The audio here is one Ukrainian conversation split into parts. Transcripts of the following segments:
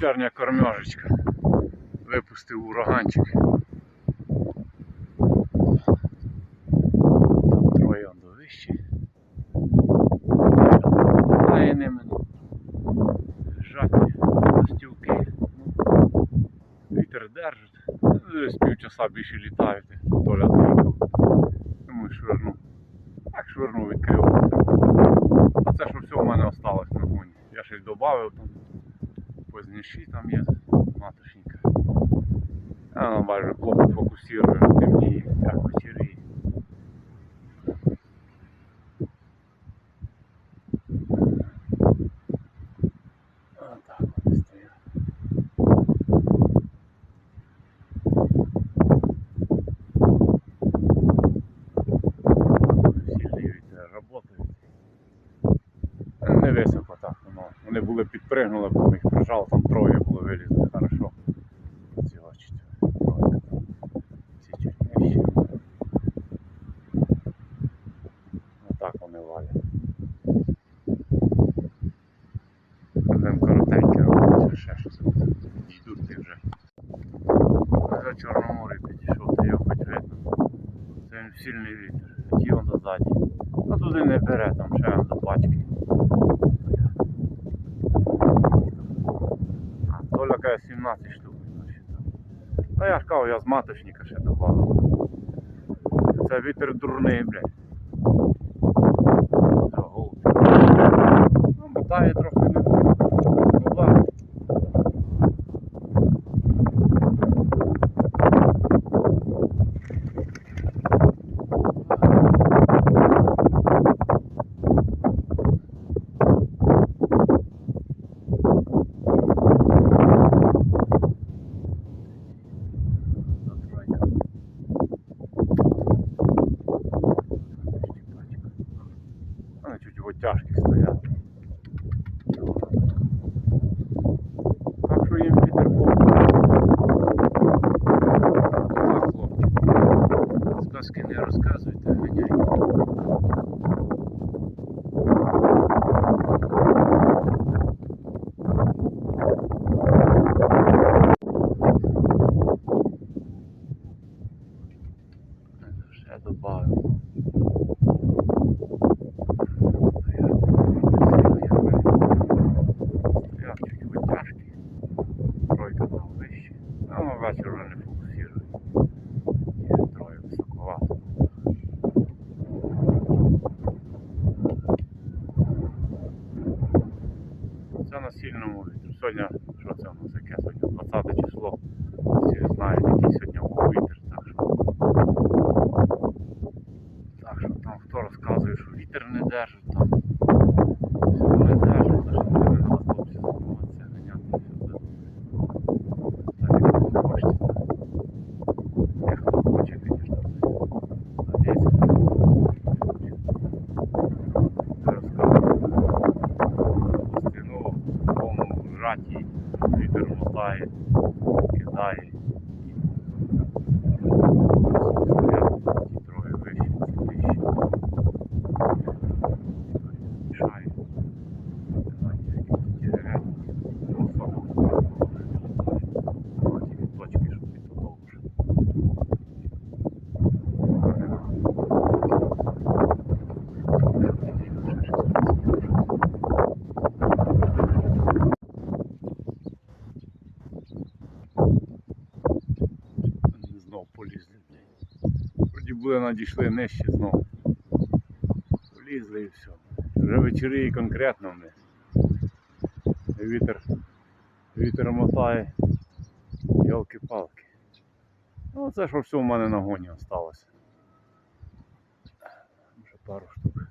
вечірня кормежечка. Випустив ураганчик. Там троє он до вище. Ними. ну, Жадні. Ну, Вітер держить. Десь півчаса більше літають. Толя заїхав. Думаю, швирну. Так швирну відкрив. А це що все в мене осталось на гоні. Я ще й додав там. Поздніші там є матушенька. Вона майже плохо фокусує, темні, як сірий. Отак вони стоять. Сильний вітер, работають. Ну, Не високо так, воно. Вони були підпригнули, бо їх прижало, там троє було вилізли, хорошо. Ці бачите, тройка там. Ці чуть нижче. Отак вони валять. Будемо коротеньке робити, ще щось буде. Йдуть ти вже. За Чорноморі підійшов, то його хоч видно. Це він сильний вітер. Ті он дозаді. А туди не бере, там ще до пачки. А, Толя каже 17 штук. Та я ж кажу, я з маточника ще добавив. Це вітер дурний, блядь. Ну, мотає трохи не. Ну ладно. Тройка. Вони чуть в оттяжки стоять. Так що їм вітер хлопці. Так, хлопці. Сказки не розказуйте, ганяйте. Ще добавимо. Стоять чуть витяжки. Тройка там вище. А на вечір вже не фокусує. Ті троє високовато. Це на сильному вітру. Сьогодні, що це у нас яке сьогодні? 20 число. Всі знають, який сьогодні був вітер, так що. Так що там хто розказує, що вітер не держить там. Все не держить, за що не мене хлопці займатися, ганяти все Так як ви хочете. Як хто хоче, звісно. Надіється, розказує. Спину в повному жаті, вітер мотає, кидає. Стоять ті троє вище, ці нижче. Мішає. Знаєте, якісь дерев'яні, високо. Ті від точки, щоб піти довше. Вони знов полізли. блядь. Вроді надійшли нижче знов. Полізли і все. Вже вечори і конкретно ми. Вітер, вітер мотає. Йолки-палки. Ну це що все в мене на гоні осталося. Вже пару штук.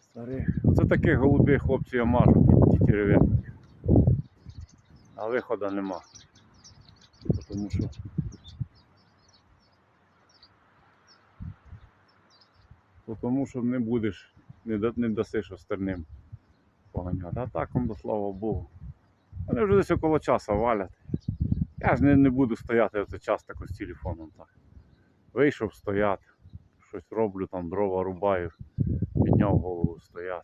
Старих. Оце таких голубих хлопці я мажу ті терев'ятники. А виходу нема. Тому що тому що не будеш, не дасиш остальним поганяти. А так, ну, слава Богу. Вони вже десь около часу валять. Я ж не не буду стояти цей час так з телефоном. так. Вийшов стоять, щось роблю, там дрова рубаю, підняв голову стоять.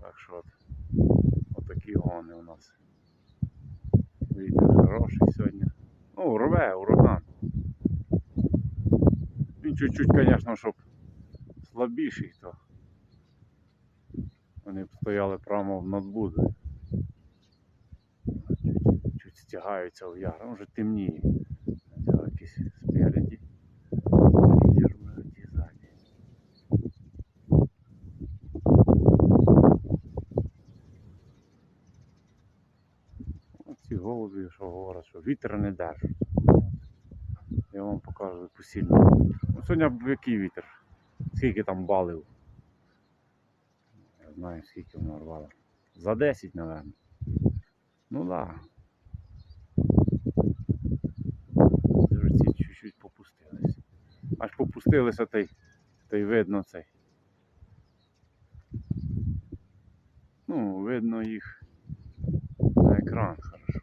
Так що отакі гони у нас. Вітер хороший сьогодні. Ну, рве, рве чуть-чуть, звісно, щоб слабіший, то вони б стояли прямо над будою. Чуть, чуть стягаються в яр, вже темніє. Це якісь спереді. Ці голубі, що говорять, що вітер не держить. Вам посильно. Ну, сьогодні який вітер? Скільки там балів? Я знаю, скільки воно рвало. За 10, мабуть. Ну. Да. Ці чуть-чуть попустились. Аж попустилися, та й, та й видно цей. Ну, видно їх на екран хорошо.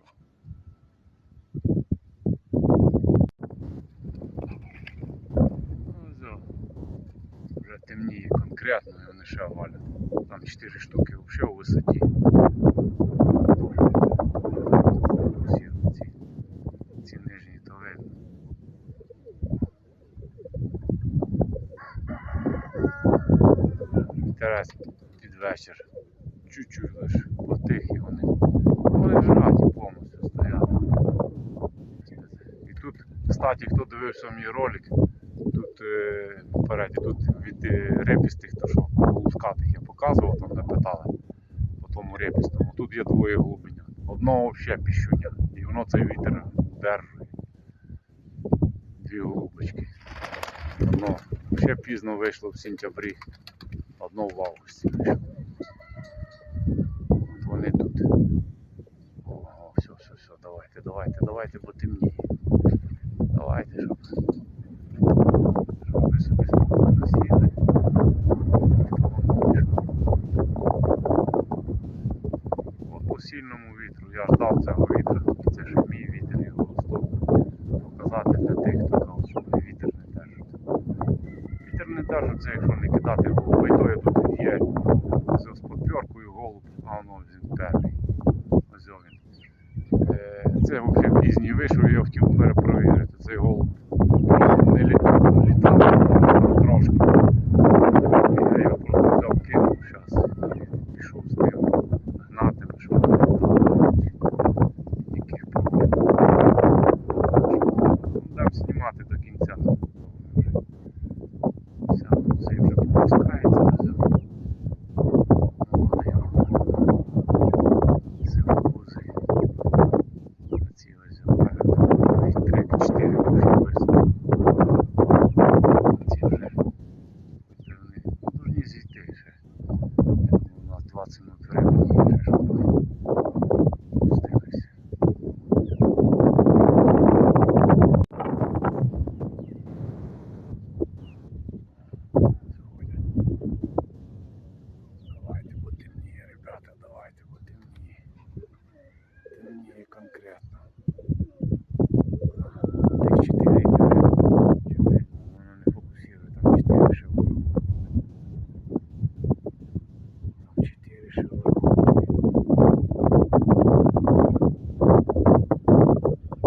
Ну, все. Темніє конкретно, вони ще валять. Там 4 штуки взагалі у висоті. Всі ці, нижні то видно. Інтересно, під вечір. Чуть-чуть лише потихі вони. Вони жраті повністю стоять. І тут, кстати, хто дивився мій ролик, тут попереді, тут е, репістих, то що лускатих я показував, там де питали по тому репістому. Тут є двоє глибиня. Одного ще піщуня. І воно цей вітер держує. Дві голубочки. Одно ще пізно вийшло в сентябрі, одно в августі. От вони тут. Ого, все, все, все, давайте, давайте, давайте, бо темніє. Давайте, щоб ви собі спокійно сіли. Ніхто вам не мішав. От по сильному вітру, я ждав цього вітра, це ж мій вітер його стоп. Показати для тих, хто казав, що вони вітер не держать. Це якщо не кидати голуби, то я тут є з подпіркою голуб, а воно він. Ось він. Е, Це взагалі пізній вийшов, я хотів перепровірити. Цей голуб не літав, не літав ну, трошки. Я його просто взяв, кинув зараз. Пішов з тим гнати, щоб тільки Дам знімати до кінця. Все, цей вже попускається. все. Це арбузи. Ці ось оперед. Три-чотири вже висадили. Ці вже хоч би вони повинні зійти ще. Я думаю, У нас 20 минут времени ще, щоб вони пустилися. Заходять. Давайте бо темніє, ребята, давайте бо темніє. Темніє конкретно. Тих чотири не видно. Чи видно? Воно не фокусує, там чотири ще вверху. Там чотири ще вверху.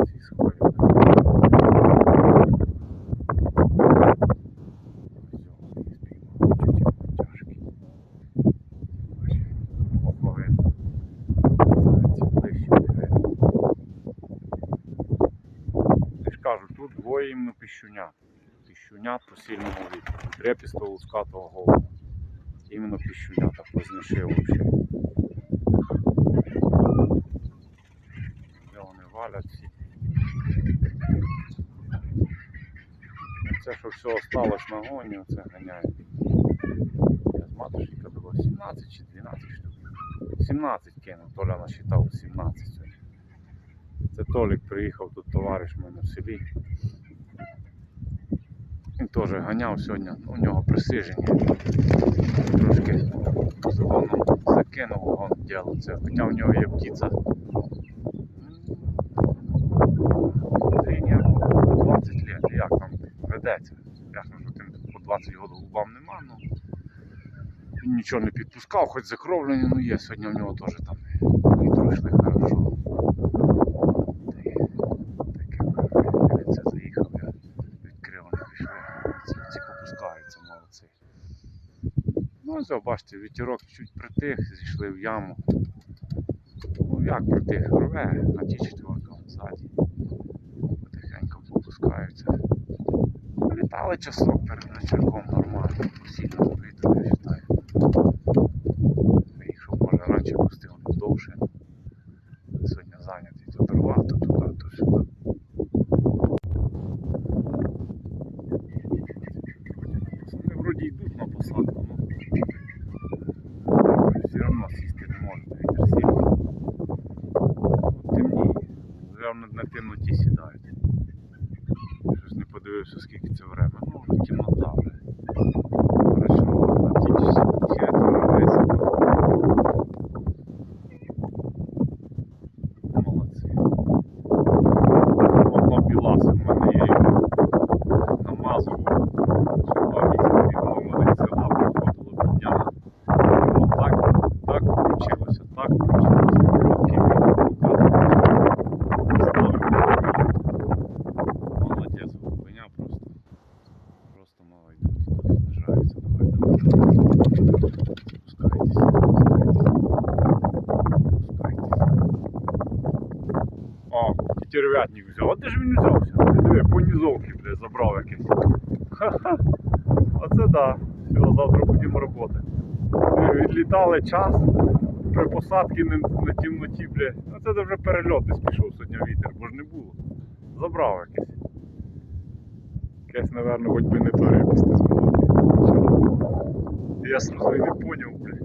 Ці сходять. Я ж кажу, тут двоє іменно піщунят. Піщунят по сильному вітру. Репістого лускатого голоду. Іменно піщунят, а познішив взагалі. Де вони валять всі. Це що все осталось на гоні, оце ганяє. Я з матушника було 17 чи 12 штук. 17 кинув, Толя насчитав 17 сьогодні. Це Толік приїхав, тут товариш в мене в селі. Він теж ганяв сьогодні, у нього присиження. Трошки з гоном закинув гон діло це, хоча в нього є птиця. Тренер 20 лет, як там ведеться. Ясно, що тим по 20 років губам нема, ну нічого не підпускав, хоч закровлення, ну є, сьогодні в нього теж там і пройшли хорошо. Та й таке, це заїхав, я відкрив, вони пішли. Ці Ну, ось, бачите, вітерок чуть притих, зійшли в яму. Ну як притих, рве, а ті четверка ззаді. Потихеньку попускаються. Літали часок перед вечірком нормально, сильно повітря я вважаю. Приїхав, може раніше пустив, не довше. Сьогодні зайнятий, то дорвав, то туди, то сюди. Вони вроді йдуть на посадку, ну все одно сісти не можуть, вітер сильний. От темніє. Явно на темноті сідають. Щось не подивився, скільки це время. Ну, вже темнота вже. Хорошо, а ті всі четверо висипали. Молодці. Одно біласи в мене є його намазував. Два місяці воно мене з села приходило підняли. Воно так, так включилося, так включилося. Короткий відео показував. Ставив Молодець, глибиня просто. Просто мало йдуть. Знижаються, давай, давай. Спускайтесь, спускайтесь. Спускайтесь. О, тервятник взяв. А де ж він взявся? Ти диви, понізовки, бля, забрав якийсь. Ха-ха. Оце да. Все, завтра будемо роботи. Відлітали час. При посадці на, на темноті, бля. А це вже перельот десь пішов сьогодні вітер, бо ж не було. Забрав якийсь. Якесь, хоч би не то рибісти змолоти. Я сразу і не поняв, бля.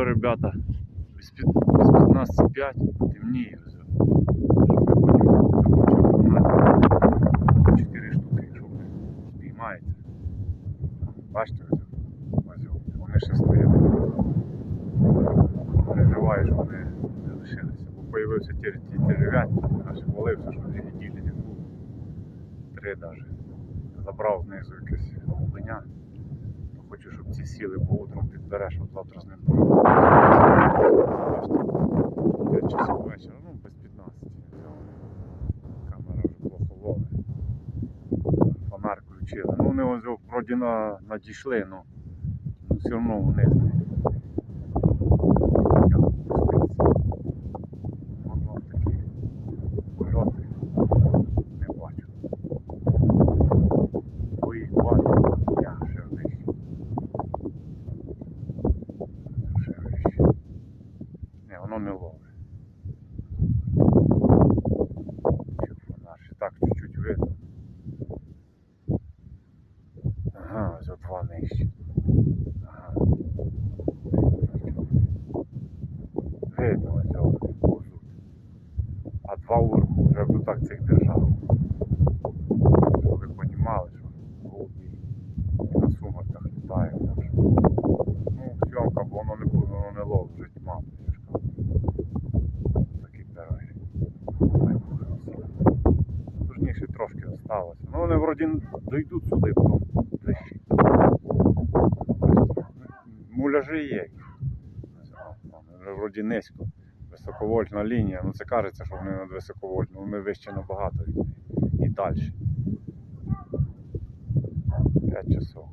Ось, ви, ребята, без під- без 15.5 темніє все. Чотири штуки, якщо ви спіймаєте. Бачите, ось, ось вони ще стоять. Переживаю, що вони не лишилися. Бо появився дерев'ятник, аж валився, що дві неділі не було. Три навіть. Забрав знизу якесь глибиня. Хочу, щоб ці сіли, бо утром підбереш, от завтра з ним. 5 часов вечора, ну без 15. Камера вже плохо ловить. Фонар включили. Ну вони ось вроді надійшли, але ну все одно вниз. не- Як спуститься. От вам такі польоти не бачу. Бо їх бачу, я ще вище. Ще вище. Не, воно не ловить. Чи фонар, ще так чуть-чуть видно. Ага, ось от два нижче. Ага. Видно ось цього повзуть. А два вверху вже б так цих держав. Щоб ви розуміли, що голубі і на сумерках літають. Так що. Ну, зйомка, бо воно не буде, воно не ловить, вже тьма. я ж кажу. Такі пироги. Хай буде всі. Тужніше трошки осталося. Ну вони вроді дійдуть сюди, потім ближче. Муляжі є. Вроді низько. Високовольтна лінія. Ну це кажеться, що вони над високовольтною. Ми вище набагато від. І далі. 5 часов.